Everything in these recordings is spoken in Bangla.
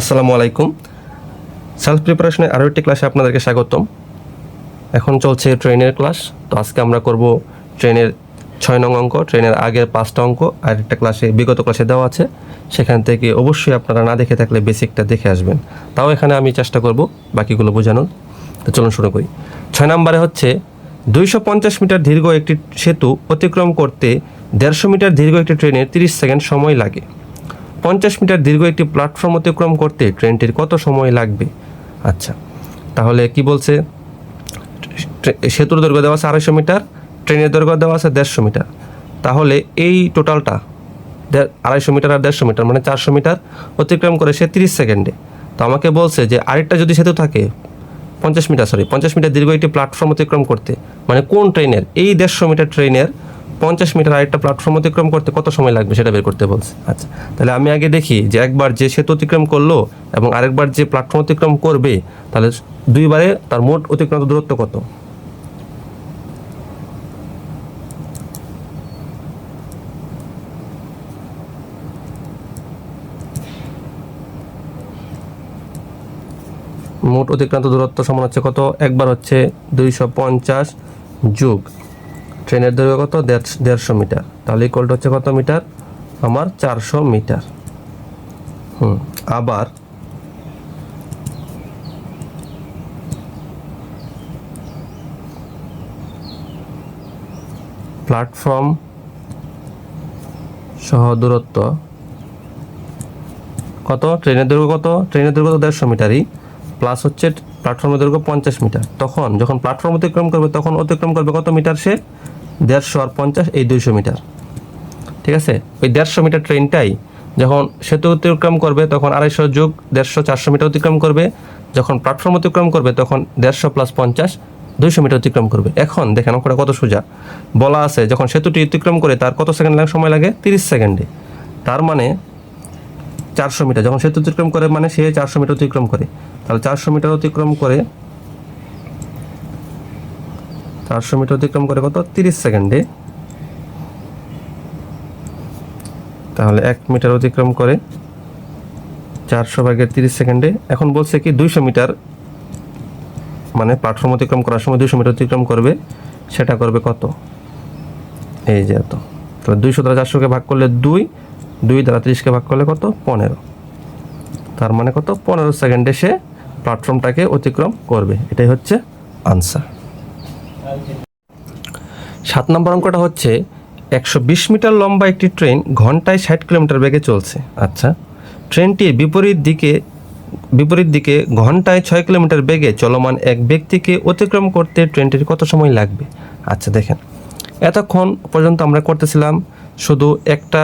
আসসালামু আলাইকুম। সেলফ প্রিপারেশনের আরও একটি ক্লাসে আপনাদেরকে স্বাগতম। এখন চলছে ট্রেনের ক্লাস তো আজকে আমরা করব ট্রেনের ছয় নং অঙ্ক ট্রেনের আগের পাঁচটা অঙ্ক। আর একটা ক্লাসে বিগত ক্লাসে দেওয়া আছে। সেখান থেকে অবশ্যই আপনারা না দেখে থাকলে বেসিকটা দেখে আসবেন। তাও এখানে আমি চেষ্টা করব বাকিগুলো বোঝানোর। তো চলুন শুরু করি। ছয় নম্বরে হচ্ছে, দুইশো পঞ্চাশ মিটার দীর্ঘ একটি সেতু অতিক্রম করতে দেড়শো মিটার দীর্ঘ একটি ট্রেনের তিরিশ সেকেন্ড সময় লাগে। পঞ্চাশ মিটার দীর্ঘ একটি প্ল্যাটফর্ম অতিক্রম করতে ট্রেনটির কত সময় লাগবে? আচ্ছা তাহলে কি বলছে? সেতুর দৈর্ঘ্য দেওয়া আছে আড়াইশো মিটার ট্রেনের দৈর্ঘ্য দেওয়া আছে দেড়শো মিটার। তাহলে এই টোটালটা আড়াইশো মিটার আর দেড়শো মিটার মানে চারশো মিটার অতিক্রম করে সে তিরিশ সেকেন্ডে। তো আমাকে বলছে যে আরেকটা যদি সেতু থাকে, পঞ্চাশ মিটার সরি পঞ্চাশ মিটার দীর্ঘ একটি প্ল্যাটফর্ম অতিক্রম করতে মানে কোন ট্রেনের এই দেড়শো মিটার ট্রেনের পঞ্চাশ মিটার আরেকটা প্ল্যাটফর্ম অতিক্রম করতে কত সময় লাগবে সেটা বের করতে বলছে। আচ্ছা তাহলে আমি আগে দেখি যে একবার যে সেতু অতিক্রম করল এবং আরেকবার যে প্ল্যাটফর্ম অতিক্রম করবে, তাহলে দুইবারে তার মোট অতিক্রান্ত দূরত্ব কত? মোট অতিক্রান্ত দূরত্ব সমান হচ্ছে কত? একবার হচ্ছে দুইশো পঞ্চাশ যুগ ট্রেনের দৈর্ঘ্য কত? দেড়- দেড়শো মিটার। তাহলে ইকুয়ালটা হচ্ছে কত মিটার? আমার চারশো মিটার। হুম, আবার প্ল্যাটফর্ম সহ দূরত্ব কত? ট্রেনের দৈর্ঘ্য কত? ট্রেনের দৈর্ঘ্য তো দেড়শো মিটারই। প্লাস হচ্ছে প্ল্যাটফর্মের দৈর্ঘ্য পঞ্চাশ মিটার। তখন যখন প্ল্যাটফর্ম অতিক্রম করবে, তখন অতিক্রম করবে কত মিটার সে? দেড়শো আর পঞ্চাশ, এই দুইশো মিটার। ঠিক আছে? ওই দেড়শো মিটার ট্রেনটাই যখন সেতু অতিক্রম করবে, তখন আড়াইশো যোগ দেড়শো, চারশো মিটার অতিক্রম করবে। যখন প্ল্যাটফর্ম অতিক্রম করবে, তখন দেড়শো প্লাস পঞ্চাশ, দুইশো মিটার অতিক্রম করবে। এখন দেখেন অঙ্কটা কত সোজা। বলা আছে, যখন সেতুটি অতিক্রম করে, তার কত সেকেন্ড লাগে সময় লাগে? তিরিশ সেকেন্ডে। তার মানে চারশো মিটার। যখন সেতু অতিক্রম করে মানে সে চারশো মিটার অতিক্রম করে। তাহলে চারশো মিটার অতিক্রম করে চারশো মিটার অতিক্রম করে কত? তিরিশ সেকেন্ডে। তাহলে এক মিটার অতিক্রম করে চারশো ভাগের তিরিশ সেকেন্ডে। এখন বলছে কি, দুইশো মিটার মানে প্ল্যাটফর্ম অতিক্রম করার সময় দুইশো মিটার অতিক্রম করবে, সেটা করবে কত? এই যে এত। তাহলে দুইশো দ্বারা চারশোকে ভাগ করলে দুই দুই দ্বারা তিরিশকে ভাগ করলে কত? পনেরো। তার মানে কত? পনেরো সেকেন্ডে সে প্ল্যাটফর্মটাকে অতিক্রম করবে। এটাই হচ্ছে আনসার সাত নম্বর অঙ্কটা হচ্ছে, একশো বিশ মিটার লম্বা একটি ট্রেন ঘন্টায় ষাট কিলোমিটার বেগে চলছে। আচ্ছা ট্রেনটির বিপরীত দিকে বিপরীত দিকে ঘন্টায় ছয় কিলোমিটার বেগে চলমান এক ব্যক্তিকে অতিক্রম করতে ট্রেনটির কত সময় লাগবে? আচ্ছা দেখেন, এতক্ষণ পর্যন্ত আমরা করতেছিলাম শুধু একটা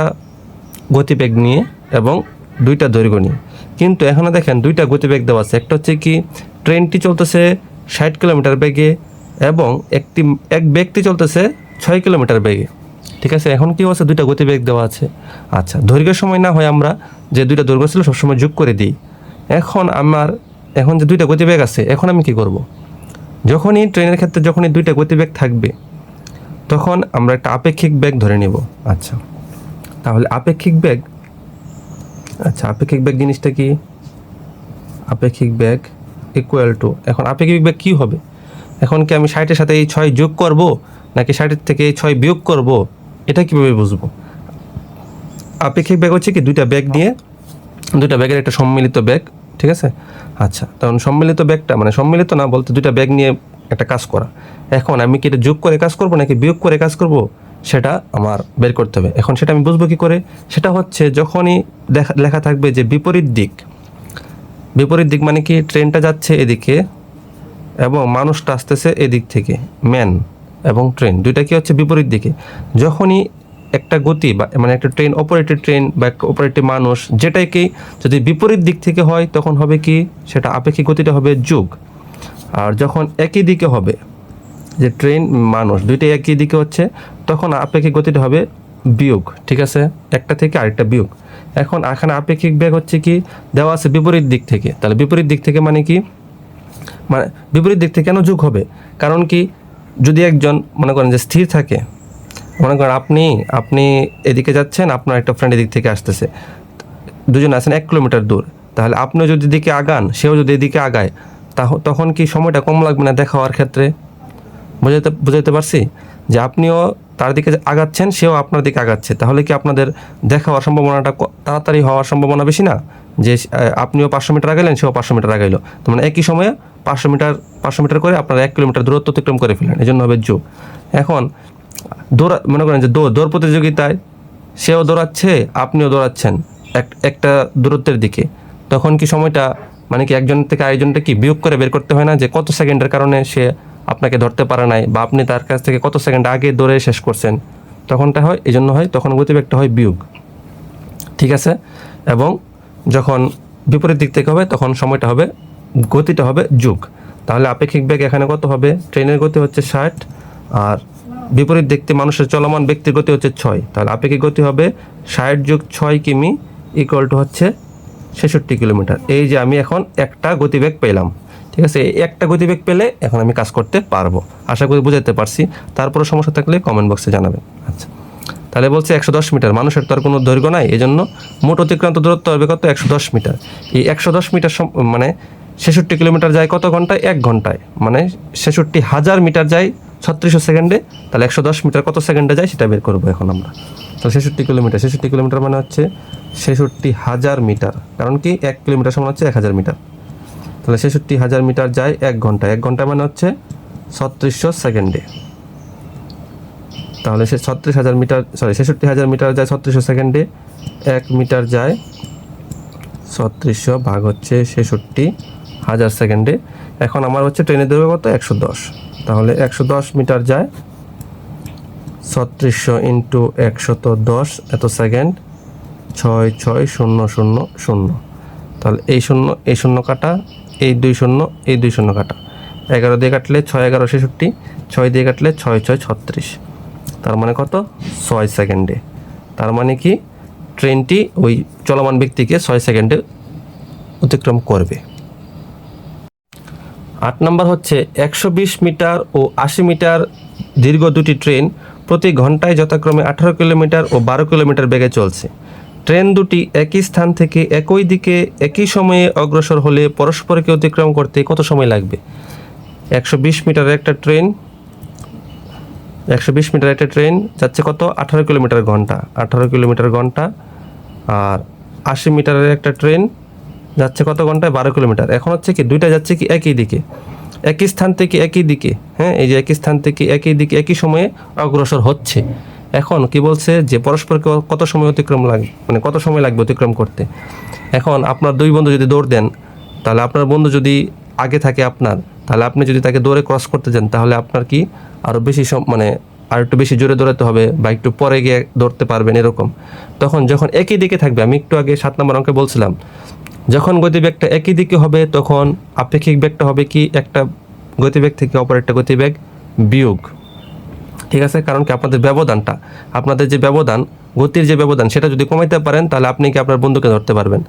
গতিবেগ নিয়ে এবং দুইটা দৈর্ঘ্য নিয়ে। কিন্তু এখানে দেখেন দুইটা গতিবেগ দেওয়া আছে। একটা হচ্ছে কি, ট্রেনটি চলতেছে ষাট কিলোমিটার বেগে এবং একটি এক ব্যক্তি চলতেছে ছয় কিলোমিটার বেগে। ঠিক আছে? এখন কি আছে দুইটা গতিবেগ দেওয়া আছে। আচ্ছা দৈর্ঘ্যের সময় না হয় আমরা যে দুইটা দৈর্ঘ্য ছিল সবসময় যোগ করে দিই। এখন আমার, এখন যে দুইটা গতিবেগ আছে, এখন আমি কি করব? যখনই ট্রেনের ক্ষেত্রে যখনই দুইটা গতিবেগ থাকবে, তখন আমরা একটা আপেক্ষিক বেগ ধরে নেব। আচ্ছা তাহলে আপেক্ষিক বেগ আচ্ছা আপেক্ষিক বেগ জিনিসটা কি? আপেক্ষিক বেগ ইকুয়াল টু এখন আপেক্ষিক বেগ কী হবে? এখন কি আমি ষাটের সাথে এই ছয় যোগ করব, নাকি ষাটের থেকে এই ছয় বিয়োগ করব? এটা কীভাবে বুঝব? আপেক্ষিক বেগ হচ্ছে কি দুইটা ব্যাগ নিয়ে দুইটা ব্যাগের একটা সম্মিলিত ব্যাগ, ঠিক আছে? আচ্ছা তখন সম্মিলিত ব্যাগটা মানে সম্মিলিত না, বলতে দুইটা ব্যাগ নিয়ে একটা কাজ করা। এখন আমি কি এটা যোগ করে কাজ করব, নাকি বিয়োগ করে কাজ করব? সেটা আমার বের করতে হবে। এখন সেটা আমি বুঝব কি করে? সেটা হচ্ছে যখনই দেখা, লেখা থাকবে যে বিপরীত দিক বিপরীত দিক মানে কি? ট্রেনটা যাচ্ছে এদিকে এবং মানুষটা আসতেছে এদিক থেকে ম্যান এবং ট্রেন দুইটা কি হচ্ছে বিপরীত দিকে। যখনই একটা গতি বা মানে একটা ট্রেন অপারেটেড ট্রেন বা একটা অপারেটেড মানুষ যেটাই কি যদি বিপরীত দিক থেকে হয়, তখন হবে কি? সেটা আপেক্ষিক গতিটা হবে যুগ। আর যখন একই দিকে হবে, যে ট্রেন মানুষ, দুইটাই একই দিকে হচ্ছে, তখন আপেক্ষিক গতিটা হবে বিয়োগ, ঠিক আছে? একটা থেকে আরেকটা বিয়োগ। এখন এখানে আপেক্ষিক বেগ হচ্ছে কি? দেওয়া আছে বিপরীত দিক থেকে। তাহলে বিপরীত দিক থেকে মানে কি? মানে বিপরীত দিক থেকে কেন যোগ হবে? কারণ কি, যদি একজন মনে করেন যে স্থির থাকে, মনে করেন আপনি আপনি এদিকে যাচ্ছেন, আপনার একটা ফ্রেন্ড এদিক থেকে আসতেছে, দুজন আছেন এক কিলোমিটার দূর, তাহলে আপনিও যদি এদিকে আগান, সেও যদি এদিকে আগায় তখন কি সময়টা কম লাগবে না দেখা হওয়ার ক্ষেত্রে? বোঝাতে বোঝাতে পারছি? যে আপনিও তার দিকে আগাচ্ছেন, সেও আপনার দিকে আগাচ্ছে। তাহলে কি আপনাদের দেখা হওয়ার সম্ভাবনাটা তাড়াতাড়ি হওয়ার সম্ভাবনা বেশি না? যে আপনিও পাঁচশো মিটার আগাইলেন, সেও পাঁচশো মিটার আগাইলো। তো মানে একই সময়ে পাঁচশো মিটার পাঁচশো মিটার করে আপনারা এক কিলোমিটার দূরত্ব অতিক্রম করে ফেলেন এই জন্য হবে যোগ এখন দৌড়া, মনে করেন যে দৌড় দৌড় প্রতিযোগিতায় সেও দৌড়াচ্ছে, আপনিও দৌড়াচ্ছেন এক, একটা দূরত্বের দিকে। তখন কি সময়টা মানে কি একজন থেকে আরেকজনটা কি বিয়োগ করে বের করতে হয় না? যে কত সেকেন্ডের কারণে সে আপনাকে ধরতে পারে নাই বা আপনি তার কাছ থেকে কত সেকেন্ড আগে দৌড়ে শেষ করছেন, তখনটা হয় এই জন্য হয়, তখন গতিবেগটা হয় বিয়োগ। ঠিক আছে? এবং যখন বিপরীত দিক থেকে হবে, তখন সময়টা হবে, গতিটা হবে যুগ। তাহলে আপেক্ষিক বেগ এখানে কত হবে? ট্রেনের গতি হচ্ছে ষাট, আর বিপরীত দেখতে মানুষের চলমান ব্যক্তির গতি হচ্ছে ছয়। তাহলে আপেক্ষিক গতি হবে ষাট যুগ ছয় কিমি ইকুয়াল টু হচ্ছে ছেষট্টি কিলোমিটার। এই যে আমি এখন একটা গতিবেগ পেলাম। ঠিক আছে? একটা গতিবেগ পেলে এখন আমি কাজ করতে পারব। আশা করি বুঝাতে পারছি। তারপরে সমস্যা থাকলে কমেন্ট বক্সে জানাবেন। আচ্ছা। তাহলে বলছে একশো দশ মিটার। মানুষের তো আর কোনো দৈর্ঘ্য নাই এই জন্য মোট অতিক্রান্ত দূরত্ব হবে কত? একশো দশ মিটার। এই একশো দশ মিটার মানে ছেষট্টি কিলোমিটার যায় কত ঘন্টায়? এক ঘন্টায়। মানে ছেষট্টি হাজার মিটার যায় ছত্রিশশো সেকেন্ডে। তাহলে একশো দশ মিটার কত সেকেন্ডে যায় সেটা বের করব এখন আমরা। তাহলে ছেষট্টি কিলোমিটার। ছেষট্টি কিলোমিটার মানে হচ্ছে ছেষট্টি হাজার মিটার। কারণ কি? এক কিলোমিটার সমান হচ্ছে এক হাজার মিটার। তাহলে ছেষট্টি হাজার মিটার যায় এক ঘণ্টা এক ঘণ্টা মানে হচ্ছে ছত্রিশশো সেকেন্ডে তাহলে সে ছত্রিশ হাজার মিটার সরি ছেষট্টি হাজার মিটার যায় ছত্রিশশো সেকেন্ডে এক মিটার যায় ছত্রিশশো ভাগ হচ্ছে ছেষট্টি হাজার সেকেন্ডে এখন আমার হচ্ছে ট্রেনের দৈর্ঘ্য কত? একশো দশ। তাহলে একশো দশ মিটার যায় ছত্রিশশো ইন্টু একশত দশ, এত সেকেন্ড ছয় ছয়, শূন্য শূন্য শূন্য। তাহলে এই শূন্য এই শূন্য কাটা এই দুই শূন্য, এই দুই শূন্য কাটা। এগারো দিয়ে কাটলে ছয় এগারো ছেষট্টি, ছয় দিয়ে কাটলে ছয় ছয় ছত্রিশ। তার মানে কত? ছয় সেকেন্ডে। তার মানে কি? ট্রেনটি ওই চলমান ব্যক্তিকে ছয় সেকেন্ডে অতিক্রম করবে। আট নম্বর হচ্ছে একশো বিশ মিটার ও আশি মিটার দীর্ঘ দুটি ট্রেন প্রতি ঘন্টায় যথাক্রমে আঠারো কিলোমিটার ও বারো কিলোমিটার বেগে চলছে। ট্রেন দুটি একই স্থান থেকে একই দিকে, একই সময়ে অগ্রসর হলে পরস্পরকে অতিক্রম করতে কত সময় লাগবে? একশো বিশ মিটারের একটা ট্রেন, একশো বিশ মিটার একটা ট্রেন যাচ্ছে কত? আঠারো কিলোমিটার ঘণ্টা, আঠারো কিলোমিটার ঘণ্টা। আর আশি মিটারের একটা ট্রেন যাচ্ছে কত ঘন্টায়? বারো কিলোমিটার। এখন হচ্ছে কি, দুইটা যাচ্ছে কি একই দিকে? একই স্থান থেকে একই দিকে হ্যাঁ এই যে একই স্থান থেকে একই দিকে, একই সময়ে অগ্রসর হচ্ছে। এখন কি বলছে যে পরস্পরকে কত সময় অতিক্রম লাগে মানে কত সময় লাগবে অতিক্রম করতে? এখন আপনার দুই বন্ধু যদি দৌড় দেন, তাহলে আপনার বন্ধু যদি আগে থাকে আপনার, তাহলে আপনি যদি তাকে দৌড়ে ক্রস করতে যান, তাহলে আপনার কি আরও বেশি মানে আর একটু বেশি জোরে দৌড়াতে হবে বা একটু পরে গিয়ে দৌড়তে পারবেন এরকম। তখন যখন একই দিকে থাকবে, আমি একটু আগে সাত নম্বর অঙ্কে বলছিলাম, যখন গতিবেগটা একই দিকে হবে, তখন আপেক্ষিক বেগটা হবে কি একটা গতিবেগ থেকে অপর একটা গতিবেগ বিয়োগ। ঠিক আছে? কারণ কি আপনাদের ব্যবধানটা, আপনাদের যে ব্যবধান, গতির যে ব্যবধান, সেটা যদি কমাইতে পারেন, তাহলে আপনি কি আপনার বন্ধুকে ধরতে পারবেন?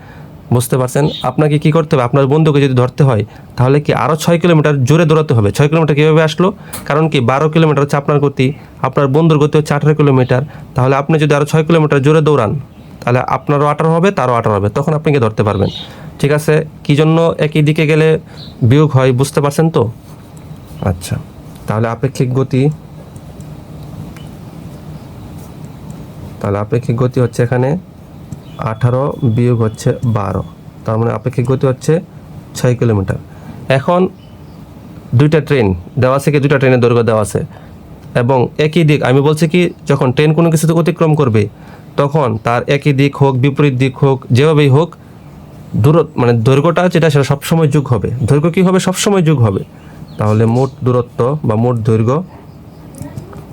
বুঝতে পারছেন? আপনাকে কি করতে হবে? আপনার বন্ধুকে যদি ধরতে হয়, তাহলে কি আরও ছয় কিলোমিটার জোরে দৌড়াতে হবে? ছয় কিলোমিটার কীভাবে আসলো? কারণ কি বারো কিলোমিটার হচ্ছে আপনার গতি, আপনার বন্ধুর গতি হচ্ছে আঠারো কিলোমিটার। তাহলে আপনি যদি আরও ছয় কিলোমিটার জোরে দৌড়ান, তাহলে আপনারও আঠারো হবে, তারও আঠারো হবে। তখন আপনি কি ধরতে পারবেন? ঠিক আছে? কী জন্য একই দিকে গেলে বিয়োগ হয়, বুঝতে পারছেন তো? আচ্ছা। তাহলে আপেক্ষিক গতি তাহলে আপেক্ষিক গতি হচ্ছে এখানে আঠারো বিয়োগ হচ্ছে বারো। তার মানে আপেক্ষিক গতি হচ্ছে ছয় কিলোমিটার। এখন দুইটা ট্রেন, দেওয়া আছে কি? দুইটা ট্রেনের দৈর্ঘ্য দেওয়া আছে। এবং একই দিক, আমি বলছি কি, যখন ট্রেন কোনো কিছু অতিক্রম করবে, তখন তার একই দিক হোক, বিপরীত দিক হোক, যেভাবেই হোক, দূর মানে দৈর্ঘ্যটা যেটা, সেটা সবসময় যুগ হবে। দৈর্ঘ্য কী হবে? সবসময় যুগ হবে। তাহলে মোট দূরত্ব বা মোট দৈর্ঘ্য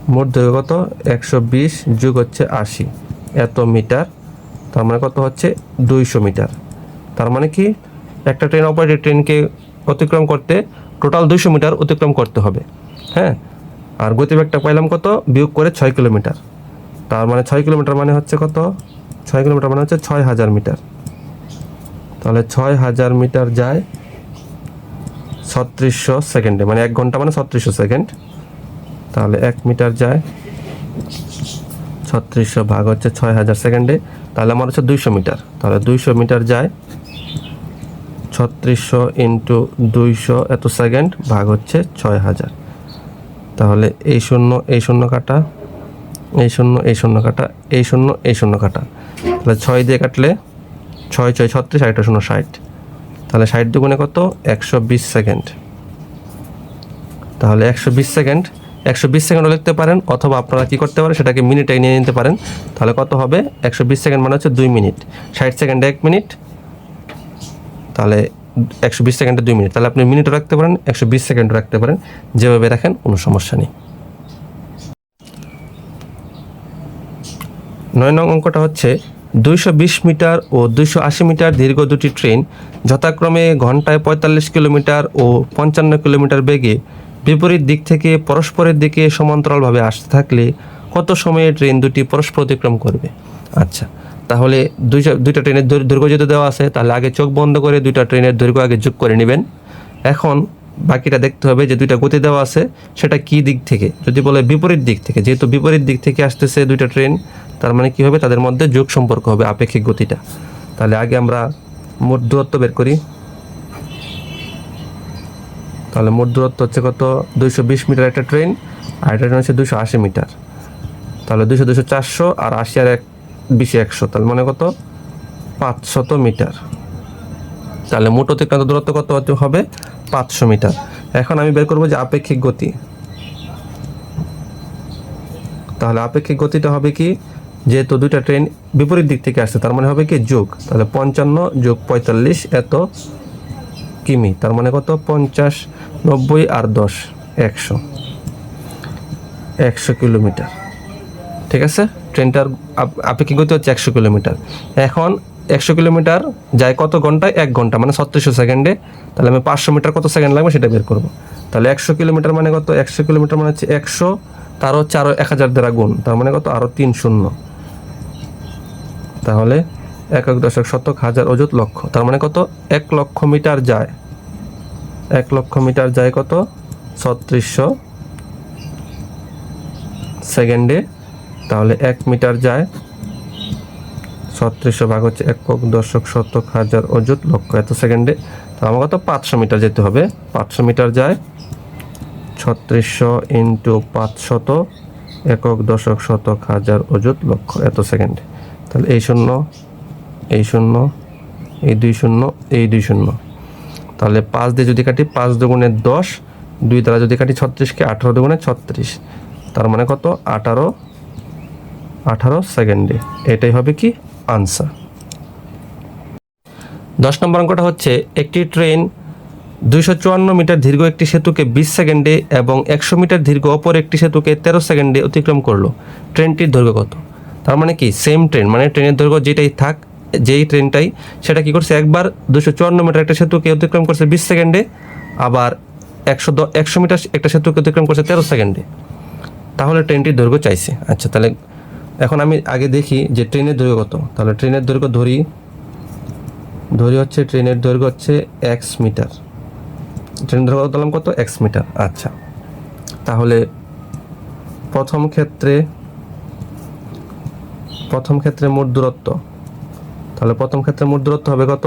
মোট দৈর্ঘ্য কত? একশো বিশ যুগ হচ্ছে আশি। এত মিটার, তার মানে কত হচ্ছে? দুইশো মিটার। তার মানে কি? একটা ট্রেন অপারেটেড ট্রেনকে অতিক্রম করতে টোটাল দুইশো মিটার অতিক্রম করতে হবে। হ্যাঁ? আর গতিবেগটা পাইলাম কত? বিয়োগ করে ছয় কিলোমিটার। তার মানে ছয় কিলোমিটার মানে হচ্ছে কত? ছয় কিলোমিটার মানে হচ্ছে ছয় হাজার মিটার। তাহলে ছয় হাজার মিটার যায় ছত্রিশশো সেকেন্ডে মানে এক ঘণ্টা মানে ছত্রিশশো সেকেন্ড। তাহলে এক মিটার যায় ছত্রিশশো ভাগ হচ্ছে ছয় হাজার সেকেন্ডে। তাহলে আমার হচ্ছে দুইশো মিটার। তাহলে দুইশো মিটার যায় ছত্রিশশো ইন্টু দুইশো এত সেকেন্ড ভাগ হচ্ছে ছয় হাজার। তাহলে এই শূন্য এই শূন্য কাটা, এই শূন্য এই শূন্য কাটা, এই শূন্য এই শূন্য কাটা। তাহলে ছয় দিয়ে কাটলে ছয় ছয়, ছত্রিশ একটা শূন্য ষাট। তাহলে ষাট দুগুণে কত? একশো বিশ সেকেন্ড। তাহলে একশো বিশ সেকেন্ড একশো বিশ সেকেন্ডও লিখতে পারেন অথবা আপনারা কী করতে পারেন, সেটাকে মিনিটে নিয়ে নিতে পারেন। তাহলে কত হবে? একশো বিশ সেকেন্ড মানে হচ্ছে দুই মিনিট। ষাট সেকেন্ডে এক মিনিট। তাহলে একশো বিশ সেকেন্ডে দুই মিনিট। তাহলে আপনি মিনিটও রাখতে পারেন, একশো বিশ সেকেন্ডও রাখতে পারেন। যেভাবে রাখেন, কোনো সমস্যা নেই। নয় নং অঙ্কটা হচ্ছে, দুইশো বিশ মিটার ও দুইশো আশি মিটার দীর্ঘ দুটি ট্রেন যথাক্রমে ঘন্টায় পঁয়তাল্লিশ কিলোমিটার ও পঞ্চান্ন কিলোমিটার বেগে বিপরীত দিক থেকে পরস্পরের দিকে সমান্তরালভাবে আসতে থাকলে কত সময়ে ট্রেন দুটি পরস্পর অতিক্রম করবে? আচ্ছা তাহলে দুইটা দুইটা ট্রেনের দৈর- দৈর্ঘ্য যদি দেওয়া আছে, তাহলে আগে চোখ বন্ধ করে দুইটা ট্রেনের দৈর্ঘ্য আগে যোগ করে নেবেন। এখন বাকিটা দেখতে হবে যে দুইটা গতি দেওয়া আছে, সেটা কি দিক থেকে? যদি বলে বিপরীত দিক থেকে, যেহেতু বিপরীত দিক থেকে আসতেছে দুইটা ট্রেন, তার মানে কি হবে? তাদের মধ্যে যোগ সম্পর্ক হবে আপেক্ষিক গতিটা। তাহলে আগে আমরা মোট দূরত্ব বের করি। তাহলে মোট দূরত্ব হচ্ছে কত? দুইশো বিশ মিটার একটা ট্রেন, আর একটা ট্রেন হচ্ছে দুশো আশি মিটার। তাহলে দুশো দুশো চারশো আর আশি আর এক বিশে একশো, তাহলে মানে কত? পাঁচশত মিটার। তাহলে মোট অতিক্রান্ত দূরত্ব কত হবে পাঁচশো মিটার। এখন আমি বের করব যে আপেক্ষিক গতি। তাহলে আপেক্ষিক গতিটা হবে কি? যেহেতু দুইটা ট্রেন বিপরীত দিক থেকে আসছে, তার মানে হবে কি? যোগ। তাহলে পঞ্চান্ন যোগ পঁয়তাল্লিশ এত কিমি, তার মানে কত? পঞ্চাশ নব্বই আর দশ, একশো। একশো কিলোমিটার। ঠিক আছে? ট্রেনটার আপ- আপেক্ষিক গতি হচ্ছে একশো কিলোমিটার। এখন একশো কিলোমিটার যায় কত ঘন্টায়? এক ঘণ্টা মানে ছত্রিশশো সেকেন্ডে। তাহলে আমি পাঁচশো মিটার কত সেকেন্ড লাগবে সেটা বের করব। তাহলে একশো কিলোমিটার মানে কত? একশো কিলোমিটার মানে হচ্ছে একশো, তার হচ্ছে আরও এক হাজার দ্বারা গুণ। তার মানে কত? আরও তিন শূন্য। তাহলে এক এক দশক শতক হাজার অযুত লক্ষ। তার মানে কত? এক লক্ষ মিটার যায়। এক লক্ষ মিটার যায় কত? ছত্রিশশো সেকেন্ডে। তাহলে এক মিটার যায়। ছত্রিশশো ভাগ হচ্ছে একক দশক শতক হাজার অযুত লক্ষ। এত সেকেন্ডে। তো আমার কত পাঁচশো মিটার যেতে হবে। পাঁচশো মিটার যায়। ছত্রিশশো ইন্টু পাঁচশত একক দশক শতক হাজার অযুত লক্ষ। এত সেকেন্ডে। তাহলে এই শূন্য এই শূন্য, এই দুই শূন্য, এই দুই শূন্য। তাহলে পাঁচ দিয়ে যদি কাটি পাঁচ দুগুণে দশ, দুই দ্বারা যদি কাটি ছত্রিশকে আঠারো দুগুণে ছত্রিশ। তার মানে কত? আঠারো আঠারো সেকেন্ডে। এটাই হবে কি? আনসার। দশ নম্বর অঙ্কটা হচ্ছে, একটি ট্রেন দুইশো চুয়ান্ন মিটার দীর্ঘ একটি সেতুকে বিশ সেকেন্ডে এবং একশো মিটার দীর্ঘ অপর একটি সেতুকে তেরো সেকেন্ডে অতিক্রম করল। ট্রেনটির দৈর্ঘ্য কত? তার মানে কি? সেম ট্রেন মানে ট্রেনের দৈর্ঘ্য যেটাই থাক যেই ট্রেনটাই, সেটা কি করছে? একবার দুশো চুয়ান্ন মিটার একটা সেতুকে অতিক্রম করছে বিশ সেকেন্ডে, আবার একশো একশো মিটার একটা সেতুকে অতিক্রম করছে তেরো সেকেন্ডে। তাহলে ট্রেনটির দৈর্ঘ্য চাইছে। আচ্ছা তাহলে এখন আমি আগে দেখি যে ট্রেনের দৈর্ঘ্য কত। তাহলে ট্রেনের দৈর্ঘ্য ধরি ধরি হচ্ছে ট্রেনের দৈর্ঘ্য হচ্ছে এক্স মিটার। ট্রেনের দৈর্ঘ্য ধরলাম কত? X metre. আচ্ছা তাহলে প্রথম ক্ষেত্রে প্রথম ক্ষেত্রে মোট দূরত্ব তাহলে প্রথম ক্ষেত্রে মোট দূরত্ব হবে কত?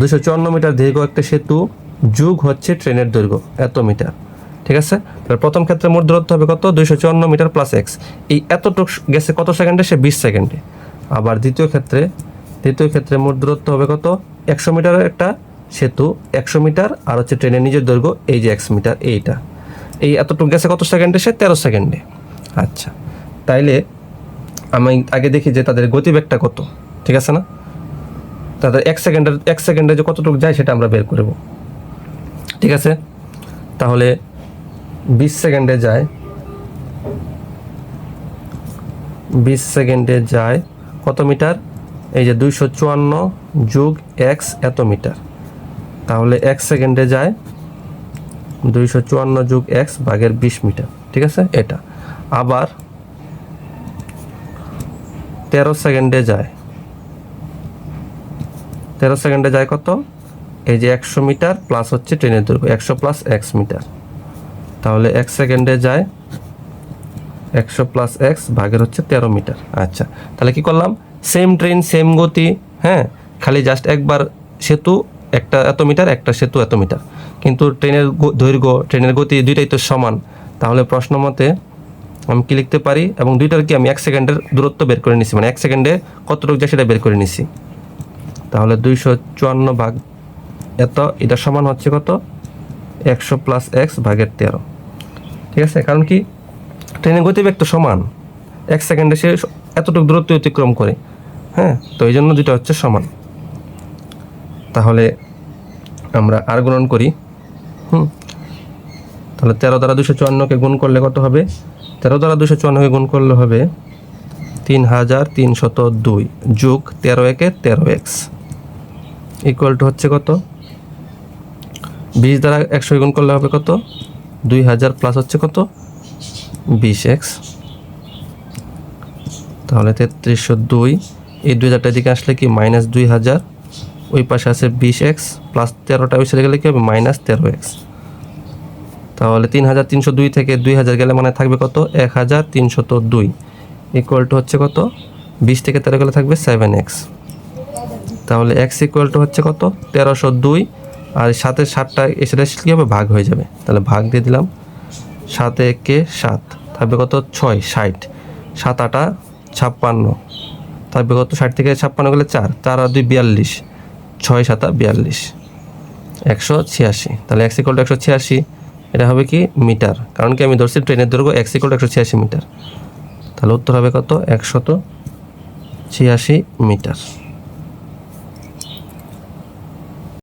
দুশো চুয়ান্ন মিটার দীর্ঘ একটা সেতু, যুগ হচ্ছে ট্রেনের দৈর্ঘ্য, এত মিটার। ঠিক আছে? তাহলে প্রথম ক্ষেত্রে মোট দূরত্ব হবে কত? দুইশো চুয়ান্ন মিটার প্লাস এক্স এই এতটুক গেছে কত সেকেন্ডে? সে বিশ সেকেন্ডে। আবার দ্বিতীয় ক্ষেত্রে দ্বিতীয় ক্ষেত্রে মোট দূরত্ব হবে কত? একশো মিটারের একটা সেতু, একশো মিটার, আর হচ্ছে ট্রেনের নিজের দৈর্ঘ্য, এই যে এক্স মিটার, এইটা। এই এতটুকু গেছে কত সেকেন্ডে? সে তেরো সেকেন্ডে। আচ্ছা। তাইলে আমি আগে দেখি যে তাদের গতিবেগটা কত। ঠিক আছে না? তাদের এক সেকেন্ডের, এক সেকেন্ডে যে কতটুকু যায় সেটা আমরা বের করব ঠিক আছে? তাহলে বিশ সেকেন্ডে যায়, বিশ সেকেন্ডে যায় কত মিটার? এই যে দুইশো চুয়ান্ন যুগ এক্স এত মিটার। তাহলে এক সেকেন্ডে যায় দুইশো চুয়ান্ন যুগ এক্স ভাগের বিশ মিটার। ঠিক আছে? এটা। আবার তেরো সেকেন্ডে যায় তেরো সেকেন্ডে যায় কত? এই যে একশো মিটার প্লাস হচ্ছে ট্রেনের দৈর্ঘ্য একশো প্লাস এক্স মিটার। তাহলে এক সেকেন্ডে যায় একশো প্লাস এক্স ভাগের হচ্ছে তেরো মিটার। আচ্ছা তাহলে কি করলাম? সেম ট্রেন সেম গতি হ্যাঁ? খালি জাস্ট একবার সেতু, একটা এত মিটার, একটা সেতু, এত মিটার। কিন্তু ট্রেনের দৈর্ঘ্য ট্রেনের গতি দুইটাই তো সমান। তাহলে প্রশ্ন মতে আমি কি লিখতে পারি? এবং দুইটার কি আমি এক সেকেন্ডের দূরত্ব বের করে নিছি? মানে এক সেকেন্ডে কতটুকু যায় সেটা বের করে নিছি। তাহলে দুইশো চুয়ান্ন ভাগ এত, এটা সমান হচ্ছে কত? একশো প্লাস এক্স ভাগের তেরো। ঠিক আছে? কারণ কি? ট্রেনের গতিবেগ তো সমান। এক সেকেন্ডে সে এতটুকু দূরত্ব অতিক্রম করে। হ্যাঁ? তো এই জন্য দুটো হচ্ছে সমান। তাহলে আমরা আর গুণন করি। হুম? তাহলে তেরো দ্বারা দুশো চুয়ান্নকে গুণ করলে কত হবে? তেরো দ্বারা দুশো চুয়ান্নকে গুণ করলে হবে তিন হাজার তিনশত দুই যোগ তেরো একে তেরো এক্স। ইকুয়াল টু হচ্ছে কত? বিশ দ্বারা একশো গুণ করলে হবে কত? দুই হাজার প্লাস হচ্ছে কত? বিশ এক্স। তাহলে তেত্রিশশো দুই। এই দুই হাজারটা দিকে আসলে কি? মাইনাস দুই হাজার। ওই পাশে আছে বিশ এক্স প্লাস তেরোটা, ওই সাইডে গেলে কি হবে? মাইনাস তেরো এক্স। তাহলে তিন হাজার তিনশো দুই থেকে দুই হাজার গেলে মানে থাকবে কত? এক হাজার তিনশত দুই। ইকুয়াল টু হচ্ছে কত? বিশ থেকে তেরো গেলে থাকবে সেভেন এক্স তাহলে এক্স ইকুয়াল টু হচ্ছে কত? তেরোশো দুই। আর সাথে সাতটা এসে কী হবে? ভাগ হয়ে যাবে। তাহলে ভাগ দিয়ে দিলাম। সাতে একে সাত। থাকবে কত? ছয়, ষাট। সাত আটা, ছাপ্পান্ন। থাকবে কত? ষাট থেকে ছাপ্পান্ন গেলে চার। চার আর দুই, বিয়াল্লিশ। ছয় সাতা, বিয়াল্লিশ। একশো ছিয়াশি। তাহলে এক্স ইকুয়াল টু একশো ছিয়াশি। এটা হবে কি? মিটার। কারণ কি আমি ধরছি? ট্রেনের দৈর্ঘ্য এক্স ইকুয়াল একশো ছিয়াশি মিটার। তাহলে উত্তর হবে কত? একশত ছিয়াশি মিটার।